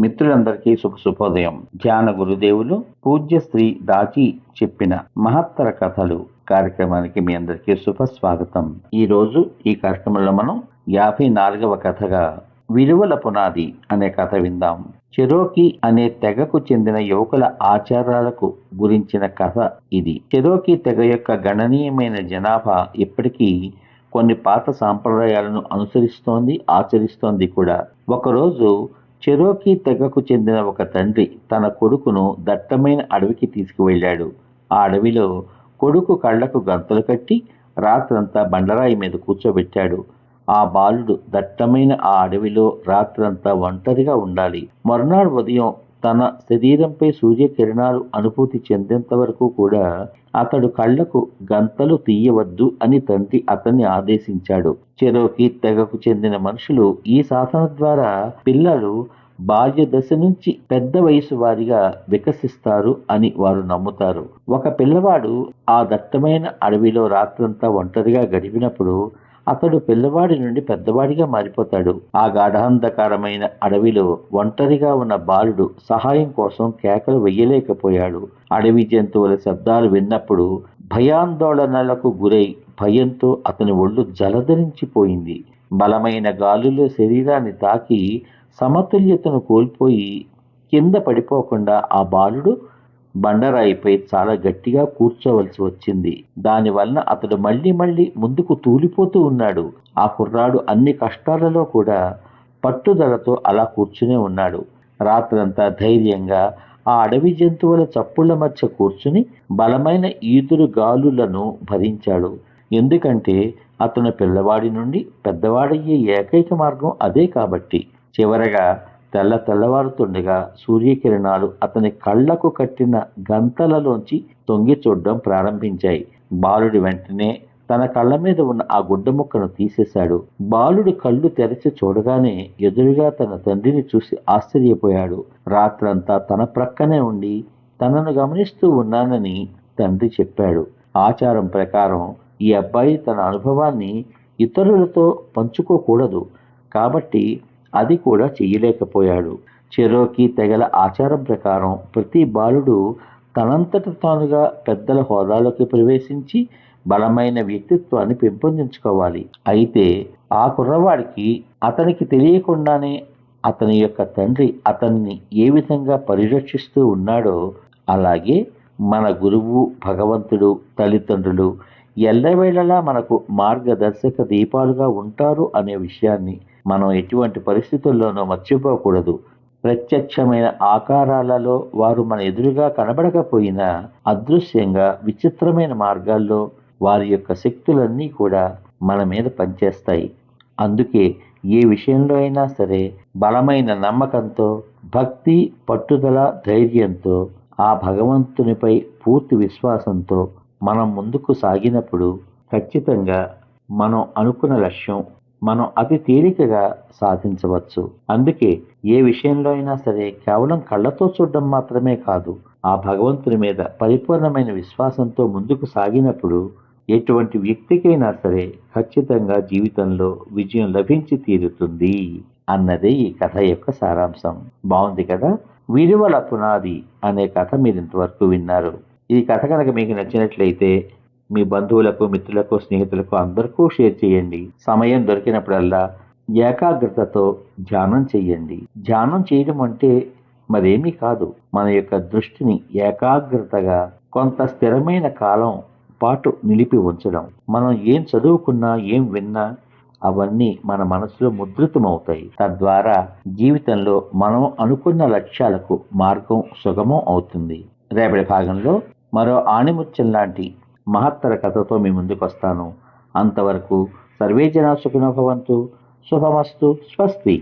మిత్రులందరికీ శుభ శుభోదయం. ధ్యాన గురుదేవులు పూజ్య శ్రీ దాచి చెప్పిన మహత్తర కథలు కార్యక్రమానికి మీ అందరికీ శుభ స్వాగతం. ఈ రోజు ఈ కార్యక్రమంలో మనం యాభై నాలుగవ కథగా విలువల పునాది అనే కథ విందాం. చెరోకి అనే తెగకు చెందిన యువకుల ఆచారాలకు గురించిన కథ ఇది. చెరోకి తెగ యొక్క గణనీయమైన జనాభా ఇప్పటికీ కొన్ని పాత సాంప్రదాయాలను అనుసరిస్తోంది ఆచరిస్తోంది కూడా. ఒకరోజు చెరోకీ తెగకు చెందిన ఒక తండ్రి తన కొడుకును దట్టమైన అడవికి తీసుకువెళ్ళాడు. ఆ అడవిలో కొడుకు కళ్ళకు గంతలు కట్టి రాత్రంతా బండరాయి మీద కూర్చోబెట్టాడు. ఆ బాలుడు దట్టమైన ఆ అడవిలో రాత్రంతా ఒంటరిగా ఉండాలి. మరునాడు ఉదయం తన శరీరంపై సూర్యకిరణాలు అనుభూతి చెందేంత వరకు కూడా అతడు కళ్ళకు గంతలు తీయవద్దు అని తండ్రి అతన్ని ఆదేశించాడు. చెరోకి తెగకు చెందిన మనుషులు ఈ సాధన ద్వారా పిల్లలు బాల్య దశ నుంచి పెద్ద వయసు వారిగా వికసిస్తారు అని వారు నమ్ముతారు. ఒక పిల్లవాడు ఆ దట్టమైన అడవిలో రాత్రంతా ఒంటరిగా గడిపినప్పుడు అతడు పిల్లవాడి నుండి పెద్దవాడిగా మారిపోతాడు. ఆ గాఢాంధకారమైన అడవిలో ఒంటరిగా ఉన్న బాలుడు సహాయం కోసం కేకలు వెయ్యలేకపోయాడు అడవి జంతువుల శబ్దాలు విన్నప్పుడు భయాందోళనలకు గురై భయంతో అతని ఒళ్ళు జలధరించిపోయింది. బలమైన గాలులో శరీరాన్ని తాకి సమతుల్యతను కోల్పోయి కింద పడిపోకుండా ఆ బాలుడు బండరాయిపై చాలా గట్టిగా కూర్చోవలసి వచ్చింది. దానివల్ల అతడు మళ్ళీ మళ్ళీ ముందుకు తూలిపోతూ ఉన్నాడు. ఆ కుర్రాడు అన్ని కష్టాలలో కూడా పట్టుదలతో అలా కూర్చునే ఉన్నాడు. రాత్రంతా ధైర్యంగా ఆ అడవి జంతువుల చప్పుళ్ళ మధ్య కూర్చుని బలమైన ఈదురు గాలులను భరించాడు. ఎందుకంటే అతను పిల్లవాడి నుండి పెద్దవాడయ్యే ఏకైక మార్గం అదే కాబట్టి. చివరగా తెల్ల తెల్లవారుతుండగా సూర్యకిరణాలు అతని కళ్ళకు కట్టిన గంతలలోంచి తొంగి చూడడం ప్రారంభించాయి. బాలుడి వెంటనే తన కళ్ళ మీద ఉన్న ఆ గుడ్డ ముక్కను తీసేశాడు. బాలుడు కళ్ళు తెరచి చూడగానే ఎదురుగా తన తండ్రిని చూసి ఆశ్చర్యపోయాడు. రాత్రంతా తన ప్రక్కనే ఉండి తనను గమనిస్తూ ఉన్నానని తండ్రి చెప్పాడు. ఆచారం ప్రకారం ఈ అబ్బాయి తన అనుభవాన్ని ఇతరులతో పంచుకోకూడదు. కాబట్టి అది కూడా చెయ్యలేకపోయాడు. చెరోకి తెగల ఆచారం ప్రకారం ప్రతి బాలుడు తనంతట తానుగా పెద్దల హోదాలోకి ప్రవేశించి బలమైన వ్యక్తిత్వాన్ని పెంపొందించుకోవాలి. అయితే ఆ కుర్రవాడికి అతనికి తెలియకుండానే అతని యొక్క తండ్రి అతన్ని ఏ విధంగా పరిరక్షిస్తూ ఉన్నాడో అలాగే మన గురువు భగవంతుడు తల్లిదండ్రులు ఎల్లవేళలా మనకు మార్గదర్శక దీపాలుగా ఉంటారు అనే విషయాన్ని మనం ఎటువంటి పరిస్థితుల్లోనూ మర్చిపోకూడదు. ప్రత్యక్షమైన ఆకారాలలో వారు మన ఎదురుగా కనబడకపోయినా అదృశ్యంగా విచిత్రమైన మార్గాల్లో వారి యొక్క శక్తులన్నీ కూడా మన మీద పనిచేస్తాయి. అందుకే ఏ విషయంలో అయినా సరే బలమైన నమ్మకంతో భక్తి పట్టుదల ధైర్యంతో ఆ భగవంతునిపై పూర్తి విశ్వాసంతో మనం ముందుకు సాగినప్పుడు ఖచ్చితంగా మనం అనుకున్న లక్ష్యం మనం అతి తేలికగా సాధించవచ్చు. అందుకే ఏ విషయంలో అయినా సరే కేవలం కళ్ళతో చూడడం మాత్రమే కాదు ఆ భగవంతుని మీద పరిపూర్ణమైన విశ్వాసంతో ముందుకు సాగినప్పుడు ఎటువంటి వ్యక్తికైనా సరే ఖచ్చితంగా జీవితంలో విజయం లభించి తీరుతుంది అన్నదే ఈ కథ యొక్క సారాంశం. బాగుంది కదా? విలువల పునాది అనే కథ మీరు ఇంతవరకు విన్నారు. ఈ కథ కనుక మీకు నచ్చినట్లయితే మీ బంధువులకు మిత్రులకు స్నేహితులకు అందరికీ షేర్ చేయండి. సమయం దొరికినప్పుడల్లా ఏకాగ్రతతో ధ్యానం చేయండి. ధ్యానం చేయడం అంటే మరేమీ కాదు. మన యొక్క దృష్టిని ఏకాగ్రతగా కొంత స్థిరమైన కాలం పాటు నిలిపి ఉంచడం. మనం ఏం చదువుకున్నా ఏం విన్నా అవన్నీ మన మనసులో ముద్రితమవుతాయి. తద్వారా జీవితంలో మనం అనుకున్న లక్ష్యాలకు మార్గం సుగమం అవుతుంది. రేపటి భాగంలో మరో ఆణిముత్యం లాంటి మహత్తర కథతో మీ ముందుకు వస్తాను అంతవరకు సర్వే జనా సుఖినో శుభమస్తు స్వస్తి.